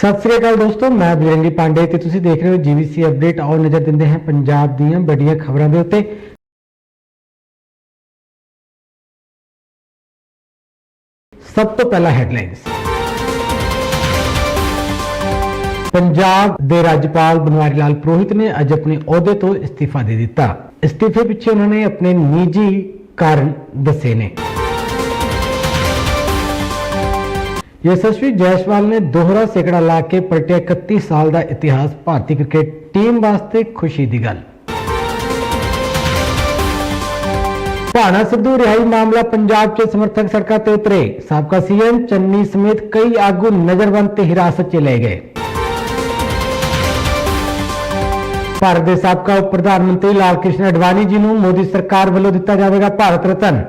ਸਤਿ ਸ੍ਰੀ ਅਕਾਲ ਦੋਸਤੋ, ਮੈਂ ਬਜਰੰਗੀ ਪਾਂਡੇ ਤੇ ਤੁਸੀਂ ਦੇਖ ਰਹੇ ਹੋ ਜੀਵੀਸੀ ਅਪਡੇਟ। ਆਓ ਨਜ਼ਰ ਦਿੰਦੇ ਹਾਂ ਪੰਜਾਬ ਦੀਆਂ ਵੱਡੀਆਂ ਖਬਰਾਂ ਦੇ ਉੱਤੇ। ਸਭ ਤੋਂ ਪਹਿਲਾਂ ਹੈਡਲਾਈਨਸ ਪੰਜਾਬ ਦੇ ਰਾਜਪਾਲ ਬਨਵਾਰੀ ਲਾਲ ਪੁਰੋਹਿਤ ਨੇ ਅੱਜ ਆਪਣੇ ਅਹੁਦੇ ਤੋਂ ਅਸਤੀਫਾ ਦੇ ਦਿੱਤਾ। ਅਸਤੀਫੇ ਪਿੱਛੇ ਉਹਨਾਂ ਨੇ ਆਪਣੇ ਨਿੱਜੀ ਕਾਰਨ ਦੱਸੇ ਨੇ। ਯਸ਼ਸਵੀ ਜੈਸਵਾਲ ਨੇ ਦੋਹਰਾ ਸੈਕੜਾ ਲਾ ਕੇ ਪਲਟਿਆ 31 ਸਾਲ ਦਾ ਇਤਿਹਾਸ, ਭਾਰਤੀ ਕ੍ਰਿਕਟ ਟੀਮ ਵਾਸਤੇ ਖੁਸ਼ੀ ਦੀ ਗੱਲ। ਭਾਣਾ ਸਿੱਧੂ ਰਿਹਾਈ ਮਾਮਲਾ ਪੰਜਾਬ 'ਚ ਸਮਰਥਕ ਸੜਕਾਂ ਤੇ ਉਤਰੇ। ਸਾਬਕਾ ਸੀਐਮ ਚੰਨੀ ਸਮੇਤ ਕਈ ਆਗੂ ਨਜ਼ਰਬੰਦ ਤੇ ਹਿਰਾਸਤ 'ਚ ਲਏ ਗਏ। ਭਾਰਤ ਦੇ ਸਾਬਕਾ ਉਪ ਪ੍ਰਧਾਨ ਮੰਤਰੀ ਲਾਲ ਕ੍ਰਿਸ਼ਨ ਅਡਵਾਨੀ ਜੀ ਨੂੰ ਮੋਦੀ ਸਰਕਾਰ ਵੱਲੋਂ ਦਿੱਤਾ ਜਾਵੇਗਾ ਭਾਰਤ ਰਤਨ।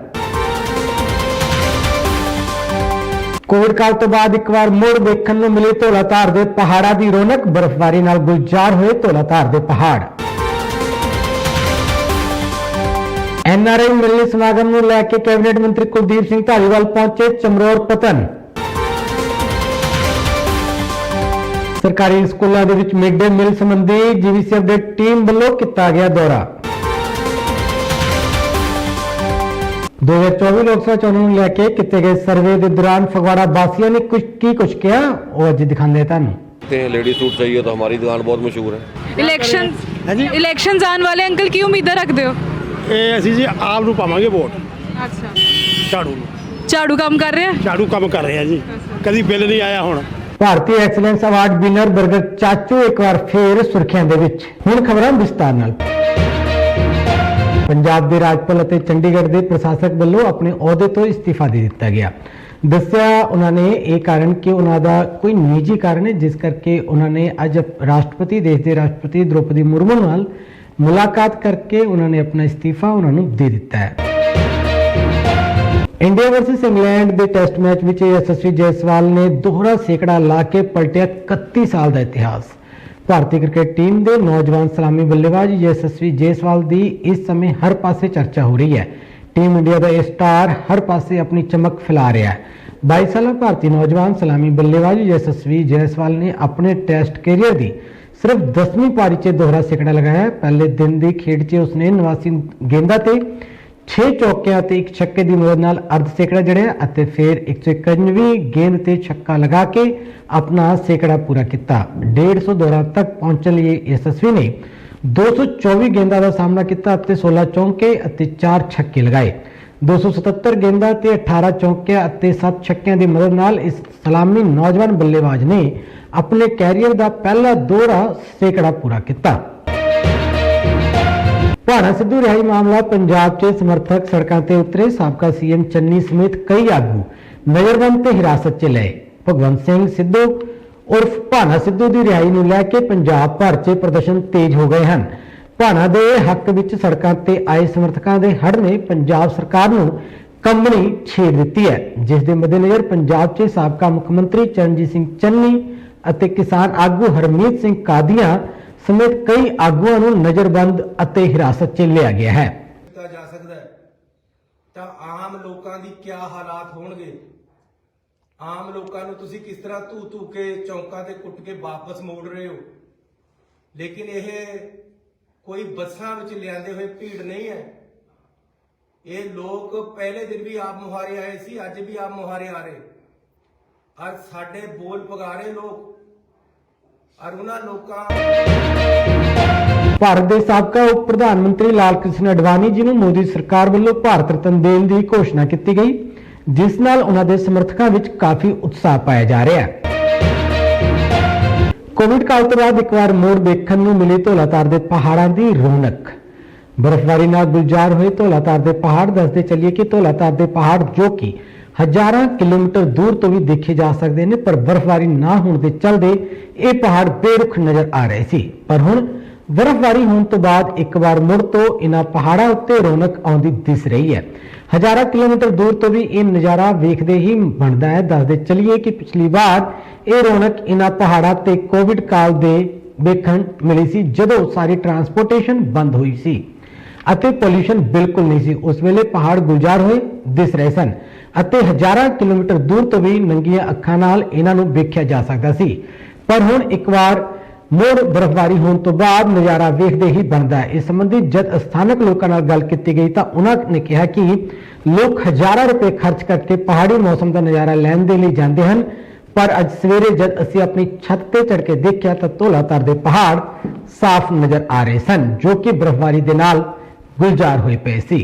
ਕੋਵਿਡ ਕਾਲ ਤੋਂ ਬਾਅਦ ਇੱਕ ਵਾਰ ਮੁੜ ਦੇਖਣ ਨੂੰ ਮਿਲੀ ਧੌਲਾਧਾਰ ਦੇ ਪਹਾੜਾਂ ਦੀ ਰੌਣਕ, ਬਰਫ਼ਬਾਰੀ ਨਾਲ ਗੁਲਜ਼ਾਰ ਹੋਏ ਧੌਲਾਧਾਰ ਦੇ ਪਹਾੜ। ਐਨਆਰਆਈ ਮਿਲਣੀ ਸਮਾਗਮ ਨੂੰ ਲੈ ਕੇ ਕੈਬਨਿਟ ਮੰਤਰੀ ਕੁਲਦੀਪ ਸਿੰਘ ਧਾਲੀਵਾਲ ਪਹੁੰਚੇ ਚਮਰੌਰ ਪਤਨ। ਸਰਕਾਰੀ ਸਕੂਲਾਂ ਦੇ ਵਿੱਚ ਮਿਡ ਡੇ ਮੀਲ ਸੰਬੰਧੀ ਜੀਵੀਸੀ ਅਪਡੇਟ ਟੀਮ ਵੱਲੋਂ ਕੀਤਾ ਗਿਆ ਦੌਰਾ। 2024 ਲੋਕ ਸਭਾ ਚੋਣਾਂ ਨੂੰ ਲੈ ਕੇ ਕੀਤੇ ਗਏ ਸਰਵੇ ਦੇ ਦੌਰਾਨ ਫਗਵਾੜਾ ਵਾਸੀਆਂ ਨੇ ਕੁਝ ਕੀ ਕੁਝ ਕਿਹਾ ਉਹ ਅੱਜ ਦਿਖਾਉਂਦੇ ਤੁਹਾਨੂੰ सकते हैं लेडी सूट चाहिए तो हमारी दुकान बहुत मशहूर है ਇਲੈਕਸ਼ਨ ਹਾਂਜੀ ਇਲੈਕਸ਼ਨਸ ਆਉਣ ਵਾਲੇ ਅੰਕਲ ਕੀ ਉਮੀਦਾਂ ਰੱਖਦੇ ਹੋ ਇਹ ਅਸੀਂ ਜੀ ਆਪ ਨੂੰ ਪਾਵਾਂਗੇ ਵੋਟ ਅੱਛਾ ਝਾੜੂ ਨੂੰ ਝਾੜੂ ਕੰਮ ਕਰ ਰਹੇ ਆ ਝਾੜੂ ਕੰਮ ਕਰ ਰਹੇ ਆ ਜੀ ਕਦੀ ਬਿੱਲ ਨਹੀਂ ਆਇਆ ਹੁਣ Bharati excellence award winner burger ਚਾਚੂ ਇੱਕ ਵਾਰ ਫੇਰ ਸੁਰਖੀਆਂ ਦੇ ਵਿੱਚ ਹੁਣ ਖਬਰਾਂ ਵਿਸਤਾਰ ਨਾਲ ਪੰਜਾਬ ਦੇ ਰਾਜਪਾਲ ਅਤੇ ਚੰਡੀਗੜ੍ਹ ਦੇ ਪ੍ਰਸ਼ਾਸਕ ਵੱਲੋਂ ਆਪਣੇ ਅਹੁਦੇ ਤੋਂ ਇਸਤੀਫਾ ਦੇ ਦਿੱਤਾ ਗਿਆ। ਦੱਸਿਆ ਉਹਨਾਂ ਨੇ ਇਹ ਕਾਰਨ ਕਿ ਉਹਨਾਂ ਦਾ ਕੋਈ ਨਿੱਜੀ ਕਾਰਨ ਹੈ, ਜਿਸ ਕਰਕੇ ਉਹਨਾਂ ਨੇ ਅੱਜ ਰਾਸ਼ਟਰਪਤੀ, ਦੇਸ਼ ਦੇ ਰਾਸ਼ਟਰਪਤੀ ਦ੍ਰੋਪਦੀ ਮੁਰਮੂ ਨਾਲ ਮੁਲਾਕਾਤ ਕਰਕੇ ਉਹਨਾਂ ਨੇ ਆਪਣਾ ਇਸਤੀਫਾ ਉਹਨਾਂ ਨੂੰ ਦੇ ਦਿੱਤਾ ਹੈ। ਇੰਡੀਆ ਵਰਸਸ ਇੰਗਲੈਂਡ ਦੇ ਟੈਸਟ ਮੈਚ ਵਿੱਚ ਯਸ਼ਸਵੀ ਜੈਸਵਾਲ ਨੇ ਦੋਹਰਾ ਸੇਕੜਾ ਲਾ ਕੇ ਪਲਟਿਆ 31 ਸਾਲ ਦਾ ਇਤਿਹਾਸ। ਭਾਰਤੀ ਕ੍ਰਿਕਟ ਟੀਮ ਦੇ ਨੌਜਵਾਨ ਸਲਾਮੀ ਬੱਲੇਬਾਜ਼ ਯਸ਼ਸਵੀ ਜੈਸਵਾਲ ਦੀ ਇਸ ਸਮੇਂ ਹਰ ਪਾਸੇ ਚਰਚਾ ਹੋ ਰਹੀ ਹੈ। ਟੀਮ ਇੰਡੀਆ ਦਾ ਇਹ ਸਟਾਰ ਹਰ ਪਾਸੇ ਆਪਣੀ ਚਮਕ ਫੈਲਾ ਰਿਹਾ ਹੈ। 22 ਸਾਲਾ ਭਾਰਤੀ ਨੌਜਵਾਨ ਸਲਾਮੀ ਬੱਲੇਬਾਜ਼ ਯਸ਼ਸਵੀ ਜੈਸਵਾਲ ਨੇ ਆਪਣੇ ਟੈਸਟ ਕੈਰੀਅਰ ਦੀ ਸਿਰਫ 10ਵੀਂ ਪਾਰੀ 'ਚ ਦੋਹਰਾ ਸੈਕੜਾ ਲਗਾਇਆ ਪਹਿਲੇ ਦਿਨ ਦੀ ਖੇਡ 'ਚ ਉਸਨੇ 89 ਗੇਂਦਾਂ ਤੇ 6 ਚੌਕਿਆਂ ਤੇ ਇੱਕ ਛੱਕੇ ਦੀ ਮਦਦ ਨਾਲ ਅਰਧ ਸੈਕੜਾ ਜੜਿਆ ਅਤੇ ਫਿਰ 191ਵੀਂ ਗੇਂਦ ਤੇ ਛੱਕਾ ਲਗਾ ਕੇ ਆਪਣਾ ਸੈਂਕੜਾ ਪੂਰਾ ਕੀਤਾ। 150 ਦੌੜਾਂ ਤੱਕ ਪਹੁੰਚਣ ਲਈ ਯਸ਼ਸਵੀ ਨੇ 224 ਗੇਂਦਾਂ ਦਾ ਸਾਹਮਣਾ ਕੀਤਾ ਅਤੇ 16 ਚੌਕੇ ਅਤੇ 4 ਛੱਕੇ ਲਗਾਏ। 277 ਗੇਂਦਾਂ ਤੇ 18 ਚੌਕਿਆਂ ਅਤੇ 7 ਛੱਕਿਆਂ ਦੀ ਮਦਦ ਨਾਲ ਇਸ ਸਲਾਮੀ ਨੌਜਵਾਨ ਬੱਲੇਬਾਜ਼ ਨੇ ਆਪਣੇ ਕੈਰੀਅਰ ਦਾ ਪਹਿਲਾ ਦੋਹਰਾ ਸੈਕੜਾ ਪੂਰਾ ਕੀਤਾ। ਭਾਣਾ ਸਿੱਧੂ ਰਿਹਾਈ ਮਾਮਲਾ ਪੰਜਾਬ 'ਚ ਸਮਰਥਕ ਸੜਕਾਂ ਤੇ ਉਤਰੇ। ਸਾਬਕਾ ਸੀਐਮ ਚੰਨੀ ਸਮੇਤ ਕਈ ਆਗੂ ਨਜ਼ਰਬੰਦ ਤੇ ਹਿਰਾਸਤ 'ਚ ਲਏ। ਭਗਵੰਤ ਸਿੰਘ ਸਿੱਧੂ ਉਰਫ ਭਾਣਾ ਸਿੱਧੂ ਦੀ ਰਿਹਾਈ ਨੂੰ ਲੈ ਕੇ ਪੰਜਾਬ ਭਰ 'ਚ ਪ੍ਰਦਰਸ਼ਨ ਤੇਜ਼ ਹੋ ਗਏ ਹਨ। ਭਾਣਾ ਦੇ ਹੱਕ ਵਿੱਚ ਸੜਕਾਂ ਤੇ ਆਏ ਸਮਰਥਕਾਂ ਦੇ ਹੜ ਨੇ ਪੰਜਾਬ ਸਰਕਾਰ ਨੂੰ ਕੰਬਣੀ ਛੇੜ ਦਿੱਤੀ ਹੈ। ਜਿਸ ਦੇ ਮੱਦੇਨਜ਼ਰ ਪੰਜਾਬ 'ਚ ਸਾਬਕਾ ਮੁੱਖ ਮੰਤਰੀ ਚਰਨਜੀਤ ਸਿੰਘ ਚੰਨੀ ਅਤੇ ਕਿਸਾਨ ਆਗੂ ਹਰਮੀਤ ਸਿੰਘ ਕਾਦੀਆਂ ਸਮੇਤ ਕਈ ਆਗੂਆਂ ਨੂੰ ਨਜ਼ਰਬੰਦ ਅਤੇ ਹਿਰਾਸਤ 'ਚ ਲਿਆ ਗਿਆ ਹੈ। ਕੀਤਾ ਜਾ ਸਕਦਾ ਹੈ। ਤਾਂ ਆਮ ਲੋਕਾਂ ਦੀ ਕੀ ਹਾਲਾਤ ਹੋਣਗੇ? ਆਮ ਲੋਕਾਂ ਨੂੰ ਤੁਸੀਂ ਕਿਸ ਤਰ੍ਹਾਂ ਧੂ ਧੂ ਕੇ ਚੌਂਕਾਂ ਤੇ ਕੁੱਟ ਕੇ ਵਾਪਸ ਮੋੜ ਰਹੇ ਹੋ? ਲੇਕਿਨ ਇਹ ਕੋਈ ਬੱਸਾਂ ਵਿੱਚ ਲਿਆਂਦੇ ਹੋਏ ਭੀੜ ਨਹੀਂ ਹੈ। ਇਹ ਲੋਕ ਪਹਿਲੇ ਦਿਨ ਵੀ ਆਪ ਮੁਹਾਰੇ ਆਏ ਸੀ, ਅੱਜ ਵੀ ਆਪ ਮੁਹਾਰੇ ਆ ਰਹੇ। ਅੱਜ ਸਾਡੇ ਬੋਲ ਪਗਾਰੇ ਲੋਕ ਔਰ ਉਹਨਾਂ ਲੋਕਾਂ ਭਾਰਤ ਦੇ ਸਾਬਕਾ ਉਪ ਪ੍ਰਧਾਨ ਮੰਤਰੀ ਲਾਲ ਕ੍ਰਿਸ਼ਨ ਅਡਵਾਨੀ ਜੀ ਨੂੰ ਮੋਦੀ ਸਰਕਾਰ ਵੱਲੋਂ ਭਾਰਤ ਰਤਨ ਦੇਣ ਦੀ ਘੋਸ਼ਣਾ ਕੀਤੀ ਗਈ, ਜਿਸ ਨਾਲ ਉਹਨਾਂ ਦੇ ਸਮਰਥਕਾਂ ਵਿੱਚ ਕਾਫੀ ਉਤਸ਼ਾਹ ਪਾਇਆ ਜਾ ਰਿਹਾ ਹੈ। ਕੋਵਿਡ ਕਾਲ ਤੋਂ ਬਾਅਦ ਇੱਕ ਵਾਰ ਮੋੜ ਦੇਖਣ ਨੂੰ ਮਿਲੀ ਧੌਲਾਧਾਰ ਦੇ ਪਹਾੜਾਂ ਦੀ ਰੌਣਕ। ਬਰਫ਼ਬਾਰੀ ਨਾਲ ਗੁਲਜ਼ਾਰ ਹੋਏ ਧੌਲਾਧਾਰ ਦੇ ਪਹਾੜ ਦੱਸਦੇ ਚੱਲੀਏ ਕਿ ਧੌਲਾਧਾਰ ਦੇ ਪਹਾੜ ਜੋ ਕਿ ਹਜ਼ਾਰਾਂ ਕਿਲੋਮੀਟਰ ਦੂਰ ਤੋਂ ਵੀ ਦੇਖੇ ਜਾ ਸਕਦੇ ਨੇ, ਪਰ ਬਰਫ਼ਬਾਰੀ ਨਾ ਹੋਣ ਦੇ ਚਲਦੇ ਇਹ ਪਹਾੜ ਬੇਰੁੱਖ ਨਜ਼ਰ ਆ ਰਹੇ ਸੀ। ਪਰ ਹੁਣ ਬਰਫ਼ਬਾਰੀ ਹੋਣ ਤੋਂ ਬਾਅਦ ਇੱਕ ਵਾਰ ਮੁੜ ਤੋਂ ਇਹਨਾਂ ਪਹਾੜਾਂ ਉੱਤੇ ਰੌਣਕ ਆਉਂਦੀ ਦਿਸ ਰਹੀ ਹੈ। ਹਜ਼ਾਰਾਂ ਕਿਲੋਮੀਟਰ ਦੂਰ ਤੋਂ ਵੀ ਇਹ ਨਜ਼ਾਰਾ ਵੇਖਦੇ ਹੀ ਬਣਦਾ ਹੈ। ਦੱਸਦੇ ਚੱਲੀਏ ਕਿ ਪਿਛਲੀ ਵਾਰ ਇਹ ਰੌਣਕ ਇਹਨਾਂ ਪਹਾੜਾਂ ਤੇ ਕੋਵਿਡ ਕਾਲ ਦੇ ਵੇਖਣ ਮਿਲੀ ਸੀ, ਜਦੋਂ ਸਾਰੀ ਟਰਾਂਸਪੋਰਟੇਸ਼ਨ ਬੰਦ ਹੋਈ ਸੀ ਅਤੇ ਪੋਲੂਸ਼ਨ ਬਿਲਕੁਲ ਨਹੀਂ ਸੀ। ਉਸ ਵੇਲੇ ਪਹਾੜ ਗੁਲਜ਼ਾਰ ਹੋਏ ਦਿਸ ਰਹੇ ਸਨ ਅਤੇ ਹਜ਼ਾਰਾਂ ਕਿਲੋਮੀਟਰ ਦੂਰ ਤੋਂ ਵੀ ਨੰਗੀਆਂ ਅੱਖਾਂ ਨਾਲ ਇਹਨਾਂ ਨੂੰ ਵੇਖਿਆ ਜਾ ਸਕਦਾ ਸੀ। ਪਰ ਹੁਣ ਇੱਕ ਵਾਰ ਮੁੜ ਬਰਫ਼ਬਾਰੀ ਹੋਣ ਤੋਂ ਬਾਅਦ ਨਜ਼ਾਰਾ ਵੇਖਦੇ ਹੀ ਬਣਦਾ ਹੈ। ਇਸ ਸੰਬੰਧੀ ਜਦ ਸਥਾਨਕ ਲੋਕਾਂ ਨਾਲ ਗੱਲ ਕੀਤੀ ਗਈ ਤਾਂ ਉਹਨਾਂ ਨੇ ਕਿਹਾ ਕਿ ਲੋਕ ਹਜ਼ਾਰਾਂ ਰੁਪਏ ਖਰਚ ਕਰਕੇ ਪਹਾੜੀ ਮੌਸਮ ਦਾ ਨਜ਼ਾਰਾ ਲੈਣ ਦੇ ਲਈ ਜਾਂਦੇ ਹਨ, ਪਰ ਅੱਜ ਸਵੇਰੇ ਜਦ ਅਸੀਂ ਆਪਣੀ ਛੱਤ ਤੇ ਚੜ੍ਹ ਕੇ ਦੇਖਿਆ ਤਾਂ ਧੌਲਾਧਾਰ ਦੇ ਪਹਾੜ ਸਾਫ਼ ਨਜ਼ਰ ਆ ਰਹੇ ਸਨ, ਜੋ ਕਿ ਬਰਫ਼ਬਾਰੀ ਦੇ ਨਾਲ ਗੁਲਜ਼ਾਰ ਹੋਏ ਪਏ ਸੀ।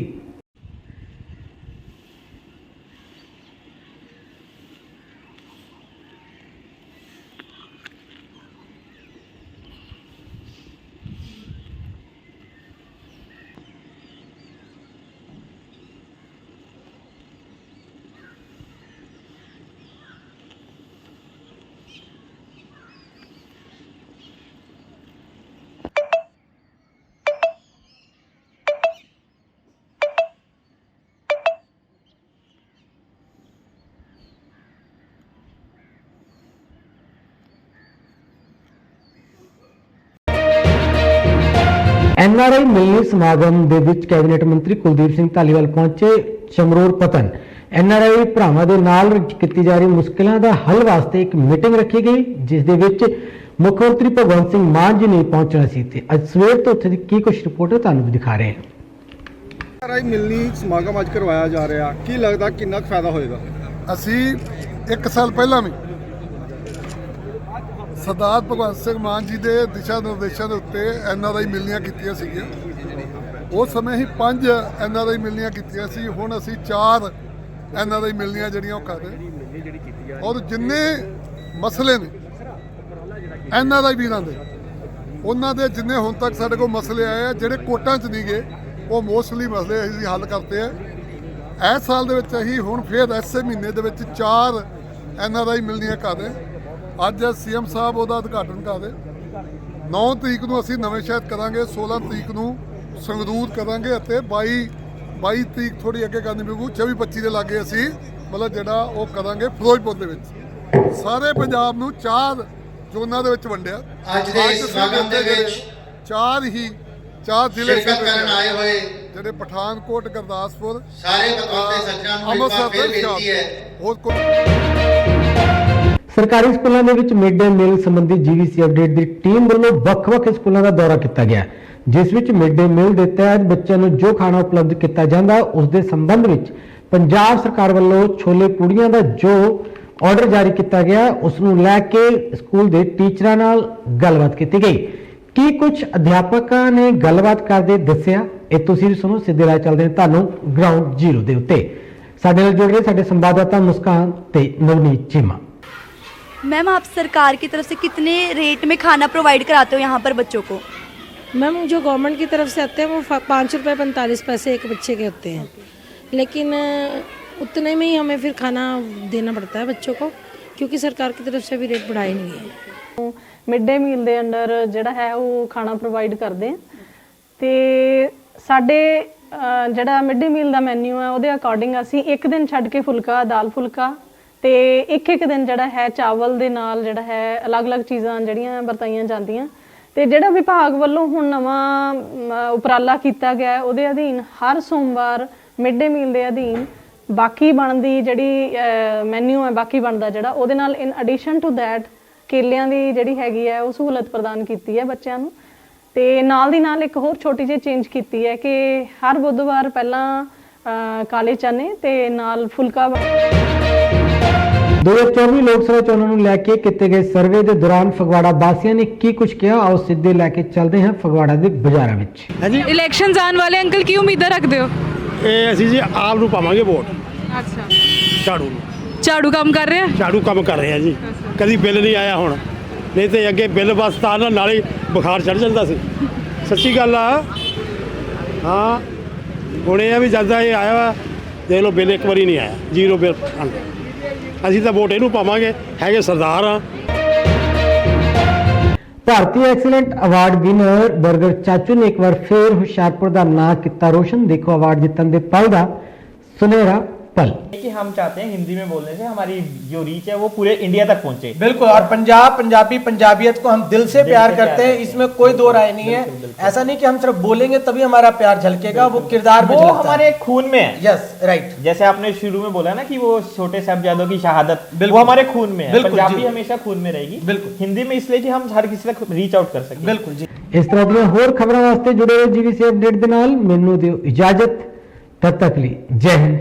ਐਨਆਰਆਈ ਮਿਲਣੀ ਸਮਾਗਮ ਦੇ ਵਿੱਚ ਕੈਬਨਿਟ ਮੰਤਰੀ ਕੁਲਦੀਪ ਸਿੰਘ ਧਾਲੀਵਾਲ ਪਹੁੰਚੇ ਚਮਰੋੜ ਪਤਨ। ਐਨਆਰਆਈ ਭਰਾਵਾਂ ਦੇ ਨਾਲ ਕੀਤੀ ਜਾ ਰਹੀ ਮੁਸ਼ਕਲਾਂ ਦਾ ਹੱਲ ਵਾਸਤੇ ਇੱਕ ਮੀਟਿੰਗ ਰੱਖੀ ਗਈ ਜਿਸ ਦੇ ਵਿੱਚ ਮੁੱਖ ਮੰਤਰੀ ਭਗਵੰਤ ਸਿੰਘ ਮਾਨ ਜੀ ਨੇ ਪਹੁੰਚਣਾ ਸੀ ਤੇ ਅੱਜ ਸਵੇਰ ਤੋਂ ਉੱਥੇ ਦੀ ਕੀ ਕੁਝ ਰਿਪੋਰਟ ਤੁਹਾਨੂੰ ਵੀ ਦਿਖਾ ਰਹੇ ਹਾਂ। ਰਾਈ ਮਿਲਣੀ ਸਮਾਗਮ ਅੱਜ ਕਰਵਾਇਆ ਜਾ ਰਿਹਾ। ਕੀ ਲੱਗਦਾ ਕਿੰਨਾ ਕੁ ਫਾਇਦਾ ਹੋਏਗਾ? ਅਸੀਂ ਇੱਕ ਸਾਲ ਪਹਿਲਾਂ ਵੀ ਸਰਦਾਰ ਭਗਵੰਤ ਸਿੰਘ ਮਾਨ ਜੀ ਦੇ ਦਿਸ਼ਾ ਨਿਰਦੇਸ਼ਾਂ ਦੇ ਉੱਤੇ ਐਨਆਰਆਈ ਮਿਲਣੀਆਂ ਕੀਤੀਆਂ ਸੀਗੀਆਂ। ਉਸ ਸਮੇਂ ਹੀ ਪੰਜ ਐਨਆਰਆਈ ਮਿਲਣੀਆਂ ਕੀਤੀਆਂ ਸੀ, ਹੁਣ ਅਸੀਂ ਚਾਰ ਐਨਆਰਆਈ ਮਿਲਣੀਆਂ ਜਿਹੜੀਆਂ ਉਹ ਕਰ ਰਹੇ ਔਰ ਜਿੰਨੇ ਮਸਲੇ ਨੇ ਐਨਆਰਆਈ ਵੀਰਾਂ ਦੇ, ਉਹਨਾਂ ਦੇ ਜਿੰਨੇ ਹੁਣ ਤੱਕ ਸਾਡੇ ਕੋਲ ਮਸਲੇ ਆਏ ਆ, ਜਿਹੜੇ ਕੋਟਾਂ 'ਚ ਨਹੀਂ ਗਏ, ਉਹ ਮੋਸਟਲੀ ਮਸਲੇ ਅਸੀਂ ਹੱਲ ਕਰਤੇ ਆ। ਇਸ ਸਾਲ ਦੇ ਵਿੱਚ ਅਸੀਂ ਹੁਣ ਫੇਰ ਐਸੇ ਮਹੀਨੇ ਦੇ ਵਿੱਚ ਚਾਰ ਐਨਆਰਆਈ ਮਿਲਣੀਆਂ ਕਰ ਰਹੇ ਅੱਜ ਸੀਐਮ ਸਾਹਿਬ ਉਹਦਾ ਉਦਘਾਟਨ ਕਰ ਰਹੇ। 9 ਤਰੀਕ ਨੂੰ ਅਸੀਂ ਨਵੇਂ ਸ਼ਹਿਰ ਕਰਾਂਗੇ 16 ਤਰੀਕ ਨੂੰ ਸੰਗਰੂਰ ਕਰਾਂਗੇ ਅਤੇ 22 22 ਤਰੀਕ ਥੋੜੀ ਅੱਗੇ ਕਰਨੀ ਪਊ 24 25 ਦੇ ਲਾਗੇ ਅਸੀਂ ਮਤਲਬ ਜਿਹੜਾ ਉਹ ਕਰਾਂਗੇ ਫਿਰੋਜ਼ਪੁਰ ਦੇ ਵਿੱਚ। ਸਾਰੇ ਪੰਜਾਬ ਨੂੰ ਚਾਰ ਜ਼ੋਨਾਂ ਦੇ ਵਿੱਚ ਵੰਡਿਆ। ਅੱਜ ਦੇ ਸਮਾਗਮ ਦੇ ਵਿੱਚ ਚਾਰ ਹੀ ਚਾਰ ਜ਼ਿਲ੍ਹੇ ਕਰਨ ਆਏ ਹੋਏ ਜਿਹੜੇ ਪਠਾਨਕੋਟ ਗੁਰਦਾਸਪੁਰ ਸਾਰੇ ਬਤੌਤੇ ਸੱਜਣਾਂ ਨੂੰ ਅੰਮ੍ਰਿਤਸਰ ਤੇ ਬੇਨਤੀ ਹੈ। ਹੋਰ ਕੋਈ ਸਰਕਾਰੀ ਸਕੂਲਾਂ ਦੇ ਵਿੱਚ ਮਿਡ ਡੇ ਮੀਲ ਸੰਬੰਧੀ ਜੀਵੀਸੀ ਅਪਡੇਟ ਦੀ ਟੀਮ ਵੱਲੋਂ ਵੱਖ-ਵੱਖ ਸਕੂਲਾਂ ਦਾ ਦੌਰਾ ਕੀਤਾ ਗਿਆ, ਜਿਸ ਵਿੱਚ ਮਿਡ ਡੇ ਮੀਲ ਦੇ ਤਹਿਤ ਬੱਚਿਆਂ ਨੂੰ ਜੋ ਖਾਣਾ ਉਪਲਬਧ ਕੀਤਾ ਜਾਂਦਾ, ਉਸ ਦੇ ਸੰਬੰਧ ਵਿੱਚ ਪੰਜਾਬ ਸਰਕਾਰ ਵੱਲੋਂ ਛੋਲੇ ਪੂੜੀਆਂ ਦਾ ਜੋ ਆਰਡਰ ਜਾਰੀ ਕੀਤਾ ਗਿਆ, ਉਸ ਨੂੰ ਲੈ ਕੇ ਸਕੂਲ ਦੇ ਟੀਚਰਾਂ ਨਾਲ ਗੱਲਬਾਤ ਕੀਤੀ ਗਈ। ਕੀ ਕੁਝ ਅਧਿਆਪਕਾਂ ਨੇ ਗੱਲਬਾਤ ਕਰਦੇ ਦੱਸਿਆ? ਇਹ ਤੁਸੀਂ ਵੀ ਸੁਣੋ, ਸਿੱਧੇ ਰਾਹ ਚੱਲਦੇ ਹਾਂ ਤੁਹਾਨੂੰ ਗਰਾਊਂਡ ਜ਼ੀਰੋ ਦੇ ਉੱਤੇ। ਸਾਡੇ ਨਾਲ ਜੁੜ ਰਹੇ ਸਾਡੇ ਸੰਵਾਦਦਾਤਾ ਮੁਸਕਾਨ ਤੇ ਨਵਨੀਤ ਚੀਮਾ। मैम आप सरकार की तरफ से कितने रेट में खाना प्रोवाइड कराते हो यहाँ पर बच्चों को मैम जो गवर्नमेंट की तरफ से आते हैं वो फ- पाँच रुपये पैंतालीस पैसे एक बच्चे के होते हैं लेकिन अ, उतने में ही हमें फिर खाना देना पड़ता है बच्चों को क्योंकि सरकार की तरफ से भी रेट बढ़ाए नहीं है ਮਿਡ ਡੇ ਮੀਲ ਦੇ ਅੰਡਰ ਜਿਹੜਾ ਹੈ ਉਹ ਖਾਣਾ ਪ੍ਰੋਵਾਈਡ ਕਰਦੇ ਆ ਤੇ ਸਾਡੇ ਅਹ, ਜਿਹੜਾ ਮਿਡ ਡੇ ਮੀਲ ਦਾ ਮੈਨੂ ਹੈ ਉਹਦੇ ਅਕੋਰਡਿੰਗ ਅਸੀਂ ਇੱਕ ਦਿਨ ਛੱਡ ਕੇ ਫੁਲਕਾ ਦਾਲ ਫੁਲਕਾ ਤੇ ਇੱਕ ਇੱਕ ਦਿਨ ਜਿਹੜਾ ਹੈ ਚਾਵਲ ਦੇ ਨਾਲ ਜਿਹੜਾ ਹੈ ਅਲੱਗ-ਅਲੱਗ ਚੀਜ਼ਾਂ ਜਿਹੜੀਆਂ ਵਰਤਾਈਆਂ ਜਾਂਦੀਆਂ। ਤੇ ਜਿਹੜਾ ਵਿਭਾਗ ਵੱਲੋਂ ਹੁਣ ਨਵਾਂ ਉਪਰਾਲਾ ਕੀਤਾ ਗਿਆ ਉਹਦੇ ਅਧੀਨ ਹਰ ਸੋਮਵਾਰ ਮਿਡ ਡੇ ਮੀਲ ਦੇ ਅਧੀਨ ਬਾਕੀ ਬਣਦੀ ਜਿਹੜੀ ਮੈਨੂ ਹੈ, ਬਾਕੀ ਬਣਦਾ ਜਿਹੜਾ, ਉਹਦੇ ਨਾਲ ਇਨ ਐਡੀਸ਼ਨ ਟੂ ਥੈਟ ਕੇਲਿਆਂ ਦੀ ਜਿਹੜੀ ਹੈਗੀ ਹੈ, ਉਹ ਸਹੂਲਤ ਪ੍ਰਦਾਨ ਕੀਤੀ ਹੈ ਬੱਚਿਆਂ ਨੂੰ। ਤੇ ਨਾਲ ਦੀ ਨਾਲ ਇੱਕ ਹੋਰ ਛੋਟੀ ਜਿਹੀ ਚੇਂਜ ਕੀਤੀ ਹੈ ਕਿ ਹਰ ਬੁੱਧਵਾਰ ਪਹਿਲਾਂ ਕਾਲੇ ਚਨੇ ਤੇ ਨਾਲ ਫੁਲਕਾ 2024 ਲੋਕ ਸਭਾ ਚੋਣਾਂ ਨੂੰ ਲੈ ਕੇ ਕੀਤੇ ਗਏ ਸਰਵੇ ਦੇ ਦੌਰਾਨ ਫਗਵਾੜਾ ਵਾਸੀਆਂ ਨੇ ਕੀ ਕੁਝ ਕਿਹਾ? ਆਓ ਸਿੱਧੇ ਲੈ ਕੇ ਚੱਲਦੇ ਹਾਂ ਫਗਵਾੜਾ ਦੇ ਬਾਜ਼ਾਰਾਂ ਵਿੱਚ। ਹਾਂਜੀ। ਇਲੈਕਸ਼ਨਸ ਆਉਣ ਵਾਲੇ ਅੰਕਲ ਕੀ ਉਮੀਦਾਂ ਰੱਖਦੇ ਹੋ? ਇਹ ਅਸੀਂ ਜੀ ਆਪ ਨੂੰ ਪਾਵਾਂਗੇ ਵੋਟ। ਅੱਛਾ। ਝਾੜੂ ਨੂੰ। ਝਾੜੂ ਕੰਮ ਕਰ ਰਹੇ ਆ? ਝਾੜੂ ਕੰਮ ਕਰ ਰਹੇ ਆ ਜੀ। ਕਦੀ ਬਿੱਲ ਨਹੀਂ ਆਇਆ ਹੁਣ। ਨਹੀਂ ਤੇ ਅੱਗੇ ਬਿੱਲ ਬਸ ਤਾਂ ਨਾਲ ਨਾਲੇ ਬੁਖਾਰ ਚੜ ਜਾਂਦਾ ਸੀ। ਸੱਚੀ ਗੱਲ ਆ। ਹਾਂ। ਹੁਣ ਇਹ ਆ ਵੀ ਜਦ ਦਾ ਇਹ ਆਇਆ ਵਾ ਦੇਖ ਲਓ ਬਿੱਲ ਇੱਕ ਵਾਰੀ ਨਹੀਂ ਆਇਆ। Zero bill. ਅਸੀਂ ਤਾਂ ਵੋਟ ਇਹਨੂੰ ਪਾਵਾਂਗੇ, ਹੈਗੇ ਸਰਦਾਰ ਆ। Bharti excellent award winner burger Chachu ਨੇ ਇੱਕ ਵਾਰ ਫੇਰ ਹੁਸ਼ਿਆਰਪੁਰ ਦਾ ਨਾਂ ਕੀਤਾ ਰੋਸ਼ਨ। ਦੇਖੋ ਅਵਾਰਡ ਜਿੱਤਣ ਦੇ ਪਲ ਦਾ ਸੁਨਹਿਰਾ पल कि हम चाहते हैं हिंदी में बोलने से हमारी जो रीच है वो पूरे इंडिया तक पहुंचे बिल्कुल और पंजाब पंजाबी पंजाबियत को हम दिल से प्यार करते हैं इसमें कोई दो राय नहीं है ऐसा नहीं कि हम सिर्फ बोलेंगे तभी हमारा प्यार झलकेगा वो किरदार में वो झलकता हमारे खून में है यस राइट जैसे आपने शुरू में बोला ना कि वो छोटे साहबजादों की शहादत बिल्कुल। वो हमारे खून में है बिल्कुल, पंजाबी जी। हमेशा खून में रहेगी बिल्कुल। हिंदी में इसलिए कि हम हर किसी तक रीच आउट कर सकें बिल्कुल जी ਇਸ ਤਰ੍ਹਾਂ ਦੀਆਂ ਹੋਰ ਖਬਰਾਂ ਵਾਸਤੇ ਜੁੜੇ ਰਹੋ ਜੀਵੀਸੀ ਅਪਡੇਟ ਦੇ ਨਾਲ ਮੈਨੂੰ ਦਿਓ ਇਜਾਜ਼ਤ ਤਦ ਤੱਕ ਲਈ ਜੈ ਹਿੰਦ